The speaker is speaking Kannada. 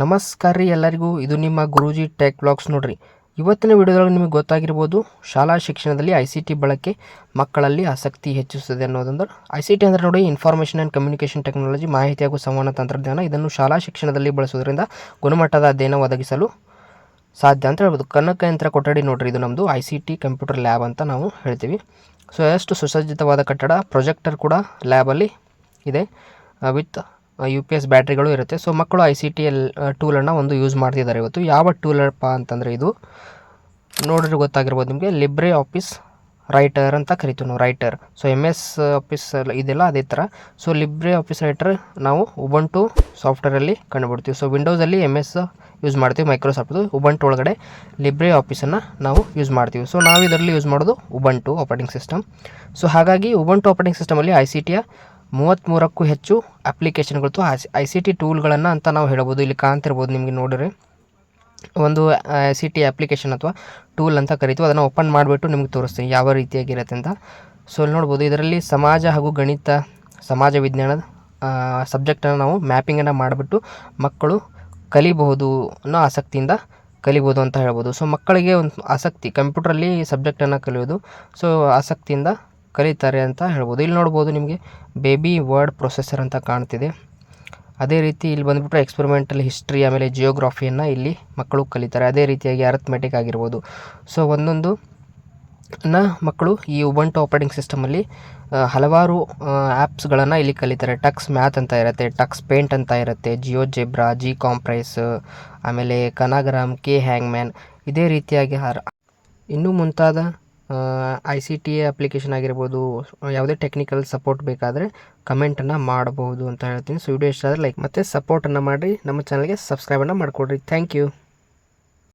ನಮಸ್ಕಾರ ರೀ ಎಲ್ಲರಿಗೂ. ಇದು ನಿಮ್ಮ ಗುರೂಜಿ ಟೆಕ್ ಬ್ಲಾಗ್ಸ್ ನೋಡ್ರಿ. ಇವತ್ತಿನ ವಿಡಿಯೋದೊಳಗೆ ನಿಮಗೆ ಗೊತ್ತಾಗಿರ್ಬೋದು, ಶಾಲಾ ಶಿಕ್ಷಣದಲ್ಲಿ ಐ ಸಿ ಟಿ ಬಳಕೆ ಮಕ್ಕಳಲ್ಲಿ ಆಸಕ್ತಿ ಹೆಚ್ಚಿಸುತ್ತದೆ ಅನ್ನೋದಂದ್ರೆ ಐ ಸಿ ಟಿ ಅಂದರೆ ನೋಡಿ ಇನ್ಫಾರ್ಮೇಷನ್ ಆ್ಯಂಡ್ ಕಮ್ಯುನಿಕೇಷನ್ ಟೆಕ್ನಾಲಜಿ ಮಾಹಿತಿ ಹಾಗೂ ಸಂವಹನ ತಂತ್ರಜ್ಞಾನ, ಇದನ್ನು ಶಾಲಾ ಶಿಕ್ಷಣದಲ್ಲಿ ಬಳಸುವುದರಿಂದ ಗುಣಮಟ್ಟದ ಅಧ್ಯಯನ ಒದಗಿಸಲು ಸಾಧ್ಯ ಅಂತ ಹೇಳ್ಬೋದು. ಕನಕ ಯಂತ್ರ ಕೊಠಡಿ ನೋಡ್ರಿ, ಇದು ನಮ್ಮದು I C T computer lab ಅಂತ ನಾವು ಹೇಳ್ತೀವಿ. ಸೊ ಎಷ್ಟು ಸುಸಜ್ಜಿತವಾದ ಕಟ್ಟಡ ಪ್ರೊಜೆಕ್ಟರ್ ಕೂಡ ಲ್ಯಾಬಲ್ಲಿ ಇದೆ. ವಿತ್ ಯು ಪಿ ಎಸ್ ಬ್ಯಾಟ್ರಿಗಳು ಇರುತ್ತೆ. ಸೊ ಮಕ್ಕಳು ಐ ಸಿ ಟಿ ಎಲ್ ಟೂಲನ್ನು ಒಂದು ಯೂಸ್ ಮಾಡ್ತಿದ್ದಾರೆ ಇವತ್ತು. ಯಾವ ಟೂಲಪ್ಪ ಅಂತಂದರೆ ಇದು. ನೋಡಿದ್ರೆ ಗೊತ್ತಾಗಿರ್ಬೋದು ನಿಮಗೆ. ಲಿಬ್ರೆ ಆಫೀಸ್ ರೈಟರ್ ಅಂತ ಕರಿತೀವಿ ನಾವು writer so M S office ಇದೆಲ್ಲ ಅದೇ ಥರ ಸೊ ಲಿಬ್ರೆ ಆಫೀಸ್ ರೈಟರ್ ನಾವು ಉಬಂಟು ಸಾಫ್ಟ್ವೇರಲ್ಲಿ ಕಂಡುಬಿಡ್ತೀವಿ. ಸೊ ವಿಂಡೋಸಲ್ಲಿ ಎಂ ಎಸ್ ಯೂಸ್ ಮಾಡ್ತೀವಿ ಮೈಕ್ರೋಸಾಫ್ಟ್ದು ಉಬಂಟು ಒಳಗಡೆ ಲಿಬ್ರೆ ಆಫೀಸನ್ನು ನಾವು ಯೂಸ್ ಮಾಡ್ತೀವಿ. ಸೊ ನಾವು ಇದರಲ್ಲಿ ಯೂಸ್ ಮಾಡೋದು ಉಬಂಟು ಆಪರೇಟಿಂಗ್ ಸಿಸ್ಟಮ್ ಸೊ ಹಾಗಾಗಿ ಉಬಂಟು ಆಪರೇಟಿಂಗ್ ಸಿಸ್ಟಮಲ್ಲಿ ಐ ಸಿ ಟಿಯ ಮೂವತ್ತ್ಮೂರಕ್ಕೂ ಹೆಚ್ಚು ಅಪ್ಲಿಕೇಶನ್ಗಳು ಐ ಸಿ ಟಿ ಟೂಲ್ಗಳನ್ನು ಅಂತ ನಾವು ಹೇಳ್ಬೋದು. ಇಲ್ಲಿ ಕಾಣ್ತಿರ್ಬೋದು ನಿಮಗೆ ನೋಡಿರಿ. ಒಂದು ಐ ಸಿ ಟಿ ಅಪ್ಲಿಕೇಶನ್ ಅಥವಾ ಟೂಲ್ ಅಂತ ಕರಿತೀವಿ. ಅದನ್ನು ಓಪನ್ ಮಾಡಿಬಿಟ್ಟು ನಿಮ್ಗೆ ತೋರಿಸ್ತೀನಿ ಯಾವ ರೀತಿಯಾಗಿರುತ್ತೆ ಅಂತ. ಸೊ, ಇಲ್ಲಿ ನೋಡ್ಬೋದು ಇದರಲ್ಲಿ ಸಮಾಜ ಹಾಗೂ ಗಣಿತ, ಸಮಾಜ ವಿಜ್ಞಾನದ ಸಬ್ಜೆಕ್ಟನ್ನು ನಾವು ಮ್ಯಾಪಿಂಗನ್ನು ಮಾಡಿಬಿಟ್ಟು ಮಕ್ಕಳು ಕಲಿಬಹುದು ಅನ್ನೋ ಆಸಕ್ತಿಯಿಂದ ಕಲಿಬೋದು ಅಂತ ಹೇಳ್ಬೋದು. ಸೊ, ಮಕ್ಕಳಿಗೆ ಒಂದು ಆಸಕ್ತಿ, ಕಂಪ್ಯೂಟ್ರಲ್ಲಿ ಸಬ್ಜೆಕ್ಟನ್ನು ಕಲಿಯೋದು. ಸೊ, ಆಸಕ್ತಿಯಿಂದ ಕಲಿತಾರೆ ಅಂತ ಹೇಳ್ಬೋದು. ಇಲ್ಲಿ ನೋಡ್ಬೋದು ನಿಮಗೆ ಬೇಬಿ ವರ್ಡ್ ಪ್ರೊಸೆಸರ್ ಅಂತ ಕಾಣ್ತಿದೆ. ಅದೇ ರೀತಿ ಇಲ್ಲಿ ಬಂದುಬಿಟ್ಟು ಎಕ್ಸ್ಪೆರಿಮೆಂಟಲ್ ಹಿಸ್ಟ್ರಿ ಆಮೇಲೆ ಜಿಯೋಗ್ರಫಿಯನ್ನು ಇಲ್ಲಿ ಮಕ್ಕಳು ಕಲಿತಾರೆ. ಅದೇ ರೀತಿಯಾಗಿ ಅರತ್ಮೆಟಿಕ್ ಆಗಿರ್ಬೋದು. ಸೊ ಒಂದೊಂದು ನ ಮಕ್ಕಳು ಈ ಉಬಂಟು ಆಪರೇಟಿಂಗ್ ಸಿಸ್ಟಮಲ್ಲಿ ಹಲವಾರು ಆ್ಯಪ್ಸ್ಗಳನ್ನು ಇಲ್ಲಿ ಕಲಿತಾರೆ. ಟಕ್ಸ್ ಮ್ಯಾಥ್ ಅಂತ ಇರುತ್ತೆ ಟಕ್ಸ್ ಪೇಂಟ್ ಅಂತ ಇರುತ್ತೆ ಜಿಯೋ ಜೆಬ್ರಾ ಜಿ ಕಾಂಪ್ರೈಸ್ ಆಮೇಲೆ ಕನಾಗ್ರಾಮ್ ಕೆ ಹ್ಯಾಂಗ್ಮ್ಯಾನ್ ಇದೇ ರೀತಿಯಾಗಿ ಇನ್ನೂ ಮುಂತಾದ ಐ ಸಿ ಟಿ ಅಪ್ಲಿಕೇಶನ್ ಆಗಿರ್ಬೋದು, ಯಾವುದೇ ಟೆಕ್ನಿಕಲ್ ಸಪೋರ್ಟ್ ಬೇಕಾದರೆ ಕಮೆಂಟನ್ನು ಮಾಡಬಹುದು ಅಂತ ಹೇಳ್ತೀನಿ. ಸೊ ವಿಡಿಯೋ ಇಷ್ಟ ಆದರೆ ಲೈಕ್ ಮತ್ತು ಸಪೋರ್ಟನ್ನು ಮಾಡಿ ನಮ್ಮ ಚಾನಲ್ಗೆ ಸಬ್ಸ್ಕ್ರೈಬನ್ನು ಮಾಡಿಕೊಡ್ರಿ. Thank you